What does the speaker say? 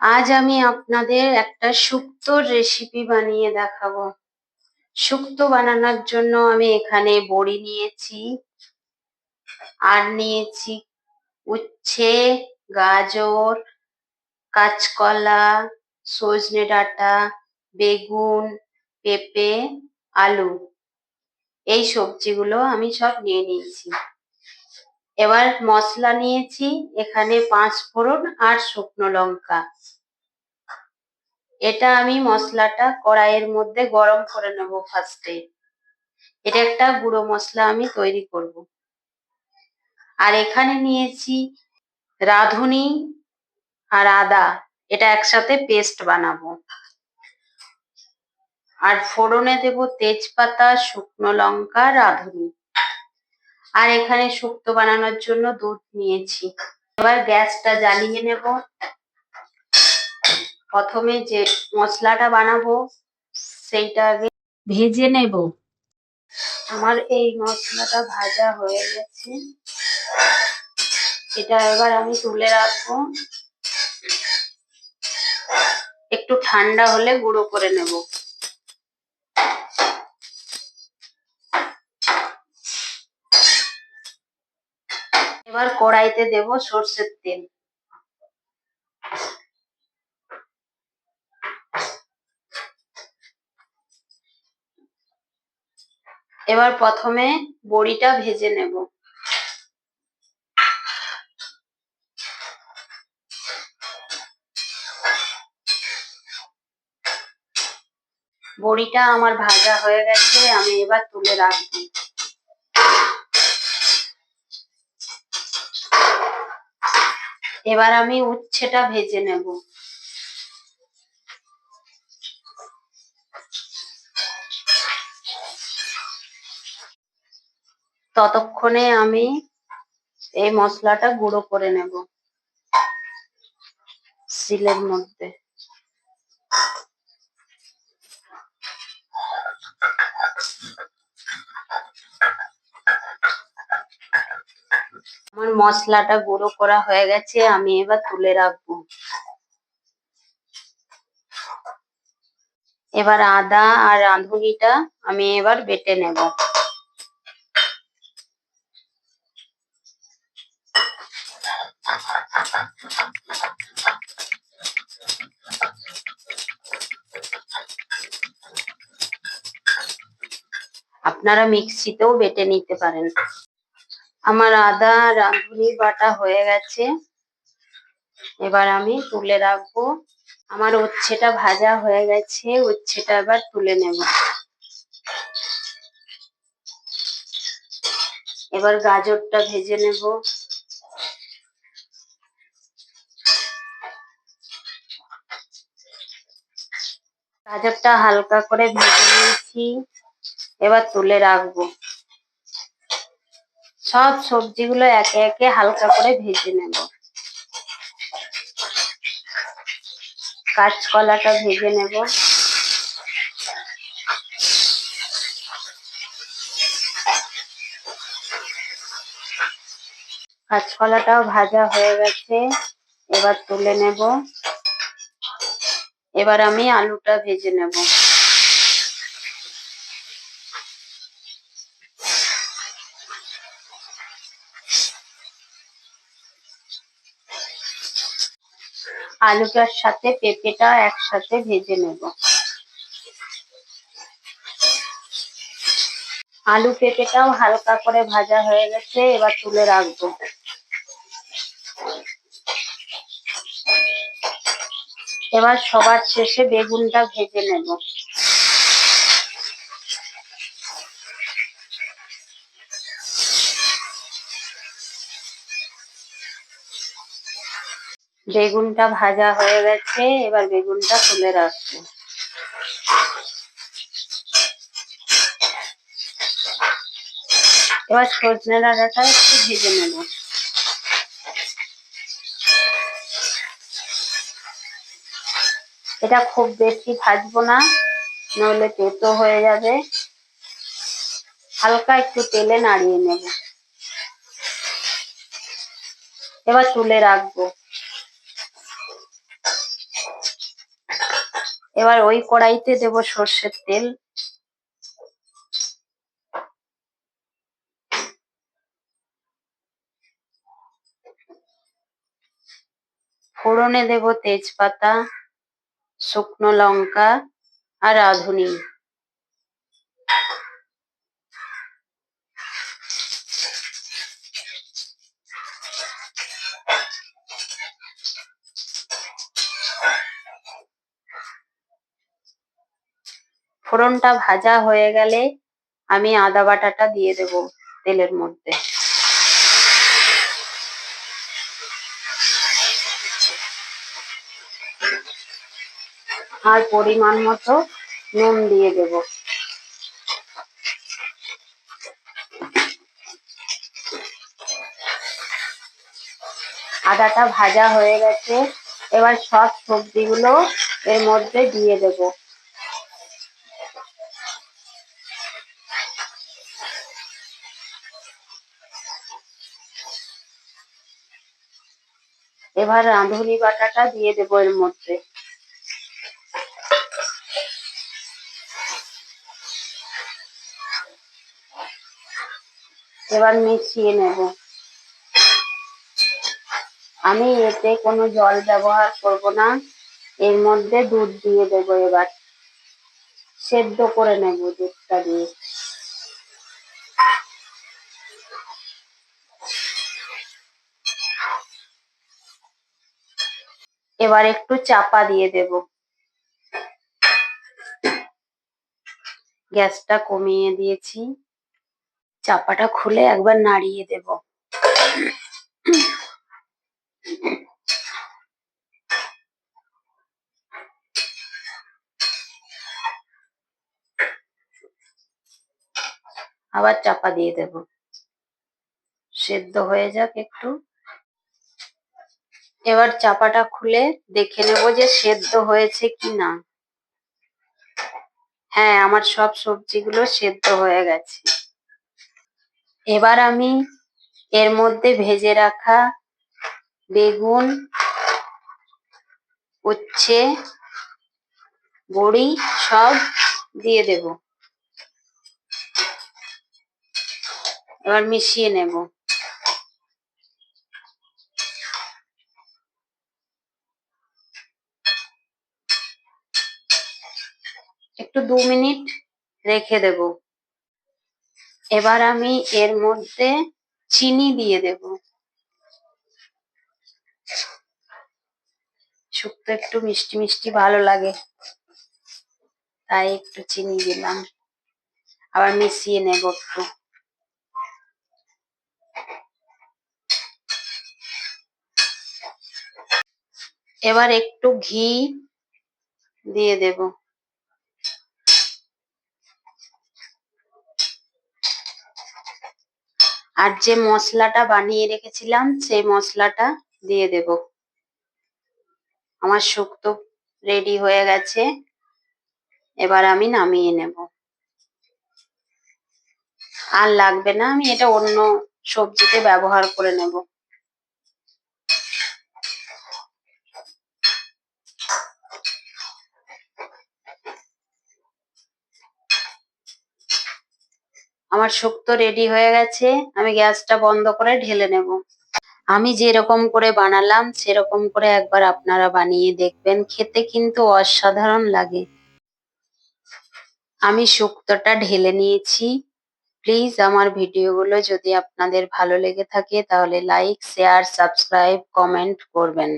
আজ আমি আপনাদের একটা শুক্তোর রেসিপি বানিয়ে দেখাবো। শুক্তো বানানোর জন্য আমি এখানে বড়ি নিয়েছি, আর নিয়েছি উচ্ছে, গাজর, কাঁচকলা, সজনে ডাঁটা, বেগুন, পেঁপে, আলু। এই সবজিগুলো আমি সব নিয়ে নিয়েছি। এবার মশলা নিয়েছি, এখানে পাঁচ ফোড়ন আর শুকনো লঙ্কা। এটা আমি মশলাটা কড়াইয়ের মধ্যে গরম করে নেব ফার্স্টে এটা একটা গুঁড়ো মশলা আমি তৈরি করব। আর এখানে নিয়েছি রাঁধুনি আর আদা। এটা একসাথে পেস্ট বানাবো। আর ফোড়নে দেব তেজপাতা, শুকনো লঙ্কা, রাঁধুনি। আর এখানে শুক্তো বানানোর জন্য দুধ নিয়েছি। এবার গ্যাসটা জ্বালিয়ে নেব। প্রথমে যে মশলাটা বানাবো, সেইটা আগে ভেজে নেব। আমার এই মশলাটা ভাজা হয়ে গেছে। এটা এবার আমি তুলে রাখব। একটু ঠান্ডা হলে গুঁড়ো করে নেব। এবার কড়াইতে দেব সর্ষের তেল। এবার প্রথমে বড়িটা ভেজে নেব। বড়িটা আমার ভাজা হয়ে গেছে, আমি এবার তুলে রাখব। এবার আমি উচ্ছেটা ভেজে নেব। ততক্ষণে আমি এই মশলাটা গুঁড়ো করে নেব। শিলের মধ্যে। আমার মশলাটা গুঁড়ো করা হয়ে গেছে, আমি এবার তুলে রাখব। এবার আদা আর রাঁধুনিটা আমি এবার বেটে নেব। আপনারা মিক্সিতেও বেটে নিতে পারেন। আমার আদা, রাঁধুনি বাটা হয়ে গেছে। এবার আমি তুলে রাখব। আমার উচ্ছেটা ভাজা হয়ে গেছে। উচ্ছেটা এবার তুলে নেব। এবার গাজরটা ভেজে নেব। গাজরটা হালকা করে ভেজে নিয়েছি। এবার তুলে রাখব। সব সবজিগুলো একে একে হালকা করে ভেজে নেব। কাঁচকলাটা ভেজে নেব। কাঁচকলাটাও ভাজা হয়ে গেছে, এবার তুলে নেব। এবার আমি আলুটা ভেজে নেব। আলুটার সাথে পেঁপেটা একসাথে ভেজে নেব। আলু পেঁপেটাও হালকা করে ভাজা হয়ে গেছে, এবার তুলে রাখব। এবার সবার শেষে বেগুনটা ভেজে নেব। বেগুনটা ভাজা হয়ে গেছে, এবার বেগুনটা তুলে রাখব। এবার সজনে ডাঁটাটা একটু ভেজে নেব। এটা খুব বেশি ভাজবো না, নইলে তেতো হয়ে যাবে। হালকা একটু তেলে নাড়িয়ে নেব। এবার তুলে রাখব। এবার ওই কড়াইতে দেব সর্ষের তেল। ফোড়নে দেব তেজপাতা শুকনো লঙ্কা আর রাঁধুনি ফোড়নটা ভাজা হয়ে গেলে আমি আদা বাটাটা দিয়ে দেব তেলের মধ্যে। আর পরিমাণ মতো নুন দিয়ে দেব। আদাটা ভাজা হয়ে গেছে। এবার সব সবজিগুলো এর মধ্যে দিয়ে দেব। এবার রাঁধুনি বাটাটা দিয়ে দেবো এর মধ্যে। এবার মিশিয়ে নেব। আমি এতে কোনো জল ব্যবহার করব না। এর মধ্যে দুধ দিয়ে দেবো এবার। সেদ্ধ করে নেব দুধটা দিয়ে। এবার একটু চাপা দিয়ে দেব। গ্যাসটা কমিয়ে দিয়েছি। চাপাটা খুলে একবার নাড়িয়ে দেব। আবার চাপা দিয়ে দেব। সেদ্ধ হয়ে যাক একটু। এবার চাপাটা খুলে দেখে নেব যে সেদ্ধ হয়েছে কি না হ্যাঁ আমার সব সবজিগুলো সেদ্ধ হয়ে গেছে। এবার আমি এর মধ্যে ভেজে রাখা বেগুন, উচ্ছে, বড়ি সব দিয়ে দেব। এবার মিশিয়ে নেব। একটু দু মিনিট রেখে দেব। এবার আমি এর মধ্যে চিনি দিয়ে দেব। শুক্তো একটু মিষ্টি মিষ্টি ভালো লাগে, তাই একটু চিনি দিলাম। আবার মিশিয়ে নেব একটু। এবার একটু ঘি দিয়ে দেব। আর যে মশলাটা বানিয়ে রেখেছিলাম, সেই মশলাটা দিয়ে দেব। আমার শুক্তো রেডি হয়ে গেছে। এবার আমি নামিয়ে নেব। আর লাগবে না, আমি এটা অন্য সবজিতে ব্যবহার করে নেব। আমার শুক্তো রেডি হয়ে গেছে, আমি গ্যাসটা বন্ধ করে ঢেলে নেব। আমি যেরকম করে বানালাম, সেরকম করে একবার আপনারা বানিয়ে দেখবেন, খেতে কিন্তু অসাধারণ লাগে। আমি শুক্তোটা ঢেলে নিয়েছি। প্লিজ আমার ভিডিওগুলো যদি আপনাদের ভালো লেগে থাকে, তাহলে লাইক শেয়ার সাবস্ক্রাইব কমেন্ট করবেন।